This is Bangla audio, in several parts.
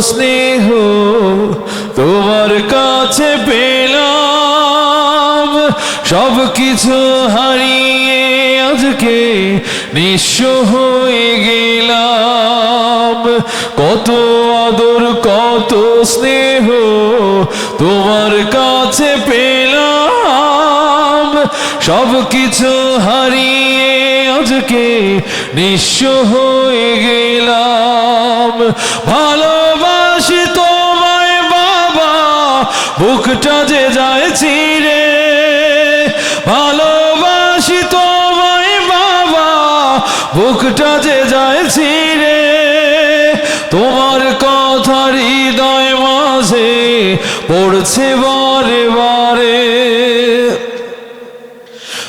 স্নেহ তোমার কাছে পেলাম। সব কিছু হারিয়ে আজকে নিঃস্ব হয়ে গেলাম। কত আদর, কত স্নেহ তোমার কাছে পেলাম। সব কিছু হারিয়ে আজকে নিঃস্ব হয়ে গেলাম। ভালোবাসি বুকটা যে যায় ছিঁড়ে ভালোবাসি তোমায় বাবা, বুকটা যে যায় ছিঁড়ে তোমার কথা হৃদয় মাঝে পড়ছে বারে বারে।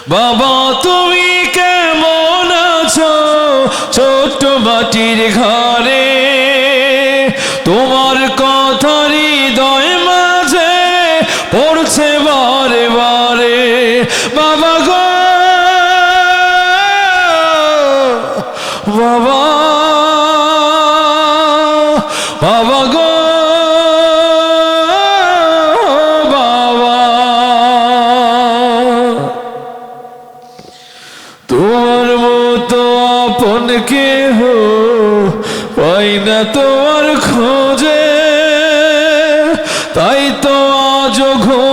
বাবা, তুমি কেমন আছো ছোট্ট মাটির ঘরে? তোমার বাবা গো। বাবা। বাবা গো। বাবা। তোমার মতো আপন কেহ পাই না তোমার খোঁজে। তাই তো আজ ঘরে